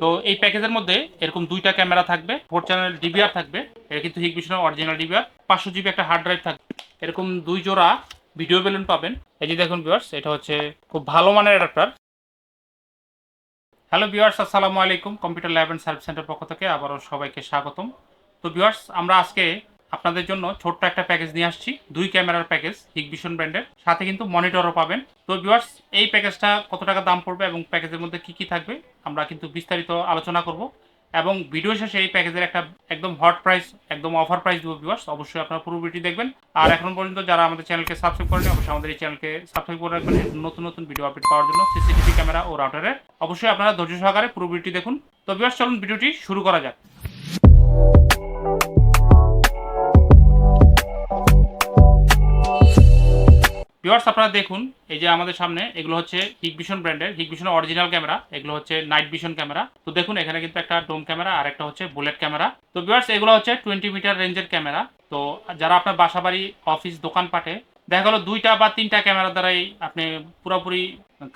তো এই প্যাকেজের মধ্যে এরকম দুইটা ক্যামেরা থাকবে, ফোর চ্যানেল ডিবিআর থাকবে, এটা কিন্তু হিগবিশনের অরিজিনাল ডিবিআর পাঁচশো জিবি একটা হার্ড ড্রাইভ থাকবে। এরকম দুই জোড়া ভিডিও বেলুন পাবেন। এই যে দেখুন ভিউয়ার্স এটা হচ্ছে খুব ভালো মানের অ্যাডাপ্টার হ্যালো ভিউয়ার্স আসসালামু আলাইকুম computer lab and service centre পক্ষ থেকে আবারও সবাইকে স্বাগতম। তো ভিউয়ার্স আমরা আজকে আপনাদের জন্য ছোট্ট একটা প্যাকেজ নিয়ে আসছি। দুই ক্যামেরার প্যাকেজ, হিগভিশন ব্র্যান্ডের। সাথে কিন্তু মনিটরও পাবেন। তো ভিউয়ার্স এই প্যাকেজটা কত টাকা দাম পড়বে এবং প্যাকেজের মধ্যে কি কি থাকবে, আমরা কিন্তু বিস্তারিত আলোচনা করব। এবং ভিডিও শেষে এই প্যাকেজের একটা একদম হট প্রাইস একদম অফার প্রাইস দেবো ভিউয়ার্স অবশ্যই আপনারা পুরো ভিডিও দেখবেন। আর এখন পর্যন্ত যারা আমাদের চ্যানেলকে সাবস্ক্রাইব করেনি অবশ্যই আমাদের এই চ্যানেলকে সাবস্ক্রাইব করে রাখবেন। নতুন নতুন ভিডিও আপডেট পাওয়ার জন্য সিসিটিভি ক্যামেরা ও রাউটারের অবশ্যই আপনারা ধৈর্য সহকারে পুরো ভিডিওটি দেখুন। তো ভিউয়ার্স চলুন ভিডিওটি শুরু করা যাক। ভিউয়ার্স আপনারা দেখুন, এই যে আমাদের সামনে, এগুলো হচ্ছে হিগভিশন ব্র্যান্ডের হিগভিশন অরিজিনাল ক্যামেরা এগুলো হচ্ছে নাইট ভিশন ক্যামেরা তো দেখুন, এখানে কিন্তু একটা ডোম ক্যামেরা আর একটা হচ্ছে বুলেট ক্যামেরা তো ভিউয়ার্স এগুলো হচ্ছে টোয়েন্টি মিটার রেঞ্জের ক্যামেরা তো যারা আপনার বাসা বাড়ি অফিস দোকানপাটে দেখা গেলো দুইটা বা তিনটা ক্যামেরা দ্বারাই আপনি পুরোপুরি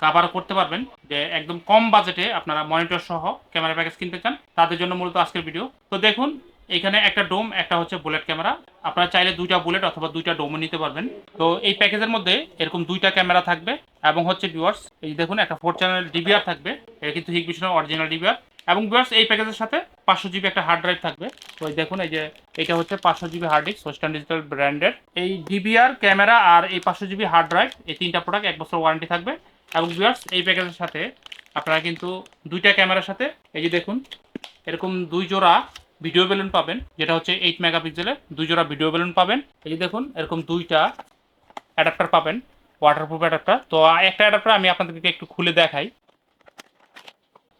কাভার করতে পারবেন। যে একদম কম বাজেটে আপনারা মনিটর সহ ক্যামেরা প্যাকেজ কিনতে চান, তাদের জন্য মূলত আজকের ভিডিও তো দেখুন এখানে একটা ডোম, একটা হচ্ছে বুলেট ক্যামেরা। আপনারা চাইলে দুইটা বুলেট অথবা দুইটা ডোমও নিতে পারবেন। তো এই প্যাকেজের মধ্যে এরকম দুইটা ক্যামেরা থাকবে এবং হচ্ছে ভিউয়ার্স এই দেখুন, একটা ফোর চ্যানেল ডিবিআর থাকবে। এটা কিন্তু হিগভিশনের অরিজিনাল ডিবিআর এবং ভিউয়ার্স এই প্যাকেজের সাথে পাঁচশো জিবি একটা হার্ড ড্রাইভ থাকবে। তো দেখুন, এই যে এটা হচ্ছে পাঁচশো GB hard disk Western Digital ব্র্যান্ডের এই ডিবিআর ক্যামেরা আর এই পাঁচশো জিবি হার্ড ড্রাইভ এই তিনটা প্রোডাক্ট এক বছর ওয়ারেন্টি থাকবে। এবং ভিউয়ার্স এই প্যাকেজের সাথে আপনারা কিন্তু দুইটা ক্যামেরার সাথে, এই যে দেখুন, এরকম দুই জোড়া ভিডিও বেলুন পাবেন, যেটা হচ্ছে এইট মেগাপিক্সেলের দুই জোড়া ভিডিও বেলুন পাবেন। এই যে দেখুন, এরকম দুইটা অ্যাডাপ্টার পাবেন ওয়াটারপ্রুফ অ্যাডাপ্টার তো একটা অ্যাডাপ্টার আমি আপনাদেরকে একটু খুলে দেখাই।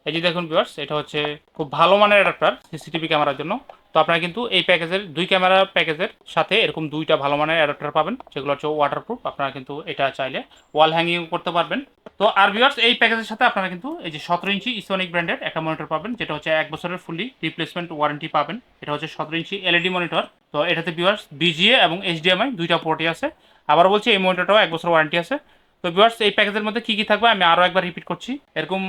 এই যে দেখুন ভিউয়ার্স এটা হচ্ছে খুব ভালো মানের অ্যাডাপ্টার সিসিটিভি ক্যামেরার জন্য। তো আপনারা কিন্তু এই প্যাকেজের দুই ক্যামেরা প্যাকেজের সাথে এরকম দুইটা ভালো মানের অ্যাডাপ্টার পাবেন, যেগুলো হচ্ছে ওয়াটারপ্রুফ আপনারা কিন্তু এটা চাইলে ওয়াল হ্যাঙ্গিং করতে পারবেন। তো আর ভিউয়ার্স এই প্যাকেজের সাথে আপনারা কিন্তু এই যে সতেরো ইঞ্চি ইসোনিক ব্র্যান্ডের একটা মনিটর পাবেন, যেটা হচ্ছে এক বছরের ফুলি রিপ্লেসমেন্ট ওয়ারেন্টি পাবেন। এটা হচ্ছে সতেরো ইঞ্চি এলইডি মনিটর তো এটাতে ভিউয়ার্স বিজিএ এবং এইচডিএমআই দুইটা পোর্টই আছে। আবার বলছি, এই মনিটরটাও এক বছর ওয়ারেন্টি আছে। তো ভিউয়ার্স এই প্যাকেজের মধ্যে কি কি থাকবে আমি আরও একবার রিপিট করছি। এরকম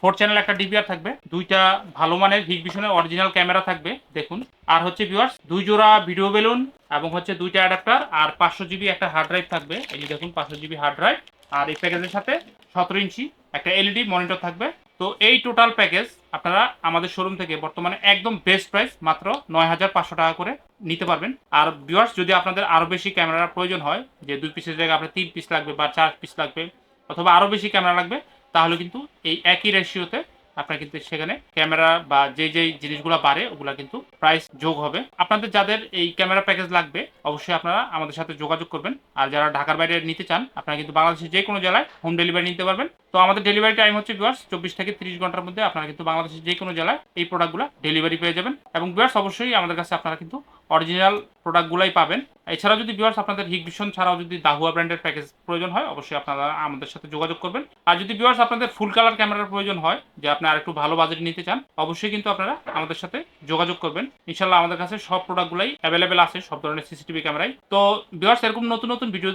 ফোর চ্যানেল একটা ডিবিআর থাকবে, দুইটা ভালো মানের হিগভিশনের অরিজিনাল ক্যামেরা থাকবে, দেখুন। আর হচ্ছে ভিউয়ার্স দুই জোড়া ভিডিও বেলুন এবং হচ্ছে দুইটা অ্যাডাপ্টার আর পাঁচশো জিবি একটা হার্ড ড্রাইভ থাকবে। এই যে দেখুন, পাঁচশো জিবি হার্ড ড্রাইভ আর এই প্যাকেজের সাথে সতেরো ইঞ্চি একটা এলইডি মনিটর থাকবে। তো এই টোটাল প্যাকেজ আপনারা আমাদের শোরুম থেকে বর্তমানে একদম বেস্ট প্রাইস মাত্র নয় হাজার পাঁচশো টাকা করে নিতে পারবেন। আর ভিউয়ার্স যদি আপনাদের আরও বেশি ক্যামেরার প্রয়োজন হয়, যে দুই পিসের জায়গায় আপনার তিন পিস লাগবে বা চার পিস লাগবে, অথবা আরও বেশি ক্যামেরা লাগবে, তাহলে কিন্তু এই একই রেশিওতে আপনার কিন্তু সেখানে ক্যামেরা বা যে যে জিনিসগুলো বাড়ে, ওগুলা কিন্তু প্রাইস যোগ হবে। আপনাদের যাদের এই ক্যামেরা প্যাকেজ লাগবে, অবশ্যই আপনারা আমাদের সাথে যোগাযোগ করবেন। আর যারা ঢাকার বাইরে নিতে চান, আপনারা কিন্তু বাংলাদেশের যে কোনো জেলায় হোম ডেলিভারি নিতে পারবেন। তো আমাদের ডেলিভারি টাইম হচ্ছে বিয়ার্স চব্বিশ থেকে তিরিশ ঘণ্টার মধ্যে আপনারা কিন্তু বাংলাদেশের যে কোনো জেলায় এই প্রোডাক্টগুলো ডেলিভারি পেয়ে যাবেন। এবং বিয়ার্স অবশ্যই আমাদের কাছে আপনারা কিন্তু অরিজিনাল প্রোডাক্টগুলাই পাবেন। এছাড়াও যদি বিয়ার্স আপনাদের হিগভিশন ছাড়াও যদি দাহুয়া ব্র্যান্ডের প্যাকেজ প্রয়োজন হয়, অবশ্যই আপনারা আমাদের সাথে যোগাযোগ করবেন। আর যদি বিয়ার্স আপনাদের ফুল কালার ক্যামেরার প্রয়োজন হয়, যে আপনি আর একটু ভালো বাজেট নিতে চান, অবশ্যই কিন্তু আপনারা আমাদের সাথে যোগাযোগ করবেন। ইনশাল্লাহ আমাদের কাছে সব প্রোডাক্টগুলাই অ্যাভেলেবেল আছে, সব ধরনের সিসিটিভি ক্যামেরাই তো বিভার্স এরকম নতুন নতুন ভিডিও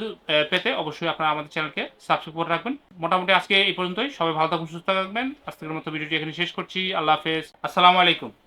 পেতে অবশ্যই আপনারা আমাদের চ্যানেলকে সাবস্ক্রাইব করে রাখবেন। মোটামুটি আজকে এই পর্যন্তই। সবাই ভালো থাকুন, সুস্থ থাকবেন। আজকের মতো ভিডিওটি এখানে শেষ করছি। আল্লাহ হাফেজ। আসসালামু আলাইকুম।